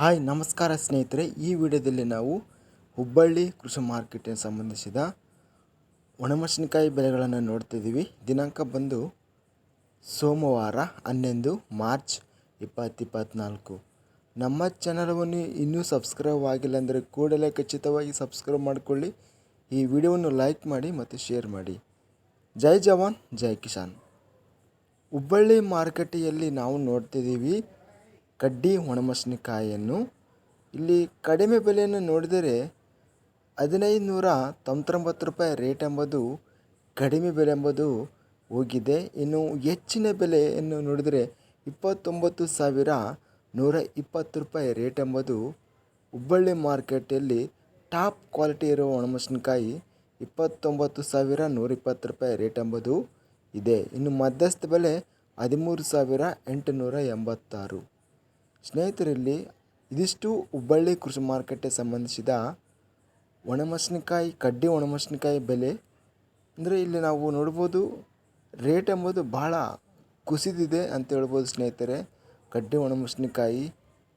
Hi, ನಮಸ್ಕಾರ ಸ್ನೇಹಿತರೆ. ಈ ವಿಡಿಯೋದಲ್ಲಿ ನಾವು ಹುಬ್ಬಳ್ಳಿ ಕೃಷಿ ಮಾರ್ಕೆಟಿಗೆ ಸಂಬಂಧಿಸಿದ ಒಣಮೆಣಸಿನಕಾಯಿ ಬೆಲೆಗಳನ್ನು ನೋಡ್ತಿದ್ದೀವಿ. ದಿನಾಂಕ ಬಂದು ಸೋಮವಾರ ಹನ್ನೊಂದು ಮಾರ್ಚ್ ಇಪ್ಪತ್ತು ಇಪ್ಪತ್ತ್ನಾಲ್ಕು ನಮ್ಮ ಚಾನಲವನ್ನು ಇನ್ನೂ ಸಬ್ಸ್ಕ್ರೈಬ್ ಆಗಿಲ್ಲ ಅಂದರೆ ಕೂಡಲೇ ಖಚಿತವಾಗಿ ಸಬ್ಸ್ಕ್ರೈಬ್ ಮಾಡಿಕೊಳ್ಳಿ. ಈ ವಿಡಿಯೋವನ್ನು ಲೈಕ್ ಮಾಡಿ ಮತ್ತು ಶೇರ್ ಮಾಡಿ. ಜೈ ಜವಾನ್, ಜೈ ಕಿಸಾನ್. ಹುಬ್ಬಳ್ಳಿ ಮಾರುಕಟ್ಟೆಯಲ್ಲಿ ನಾವು ನೋಡ್ತಿದ್ದೀವಿ ಕಡ್ಡಿ ಒಣಮೆಣಸಿನಕಾಯಿಯನ್ನು ಇಲ್ಲಿ ಕಡಿಮೆ ಬೆಲೆಯನ್ನು ನೋಡಿದರೆ ಹದಿನೈದು ನೂರ ತೊಂಬತ್ತೊಂಬತ್ತು ರೂಪಾಯಿ ರೇಟ್ ಎಂಬುದು ಕಡಿಮೆ ಬೆಲೆ ಎಂಬುದು ಹೋಗಿದೆ. ಇನ್ನು ಹೆಚ್ಚಿನ ಬೆಲೆಯನ್ನು ನೋಡಿದರೆ ಇಪ್ಪತ್ತೊಂಬತ್ತು ಸಾವಿರ ನೂರ ಇಪ್ಪತ್ತು ರೂಪಾಯಿ ರೇಟ್ ಎಂಬುದು ಹುಬ್ಬಳ್ಳಿ ಮಾರ್ಕೆಟಲ್ಲಿ ಟಾಪ್ ಕ್ವಾಲಿಟಿ ಇರುವ ಒಣಮೆಣಸಿನಕಾಯಿ ಇಪ್ಪತ್ತೊಂಬತ್ತು ಸಾವಿರ ನೂರ ಇಪ್ಪತ್ತು ರೂಪಾಯಿ ರೇಟ್ ಎಂಬುದು ಇದೆ. ಇನ್ನು ಮಧ್ಯಸ್ಥ ಬೆಲೆ ಹದಿಮೂರು ಸಾವಿರ ಎಂಟುನೂರ ಎಂಬತ್ತಾರು. ಸ್ನೇಹಿತರಲ್ಲಿ ಇದಿಷ್ಟು ಹುಬ್ಬಳ್ಳಿ ಕೃಷಿ ಮಾರುಕಟ್ಟೆ ಸಂಬಂಧಿಸಿದ ಒಣಮೆಣಸಿನಕಾಯಿ, ಕಡ್ಡಿ ಒಣಮೆಣಸಿನಕಾಯಿ ಬೆಲೆ, ಅಂದರೆ ಇಲ್ಲಿ ನಾವು ನೋಡ್ಬೋದು ರೇಟ್ ಎಂಬುದು ಬಹಳ ಕುಸಿದಿದೆ ಅಂತ ಹೇಳ್ಬೋದು ಸ್ನೇಹಿತರೆ. ಕಡ್ಡಿ ಒಣಮೆಣಸಿನಕಾಯಿ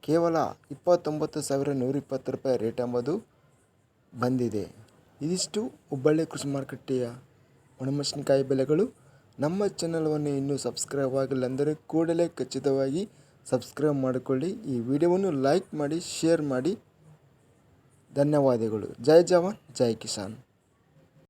ಕೇವಲ ಇಪ್ಪತ್ತೊಂಬತ್ತು ಸಾವಿರ ನೂರ ಇಪ್ಪತ್ತು ರೂಪಾಯಿ ರೇಟ್ ಎಂಬುದು ಬಂದಿದೆ. ಇದಿಷ್ಟು ಹುಬ್ಬಳ್ಳಿ ಕೃಷಿ ಮಾರುಕಟ್ಟೆಯ ಒಣಮೆಣಸಿನಕಾಯಿ ಬೆಲೆಗಳು. ನಮ್ಮ ಚಾನಲ್ವನ್ನು ಇನ್ನೂ ಸಬ್ಸ್ಕ್ರೈಬ್ ಆಗಿಲ್ಲ ಅಂದರೆ ಕೂಡಲೇ ಖಚಿತವಾಗಿ ಸಬ್ಸ್ಕ್ರೈಬ್ ಮಾಡಿಕೊಳ್ಳಿ. ಈ ವಿಡಿಯೋವನ್ನು ಲೈಕ್ ಮಾಡಿ ಶೇರ್ ಮಾಡಿ. ಧನ್ಯವಾದಗಳು. ಜೈ ಜವಾನ್ ಜೈ ಕಿಸಾನ್.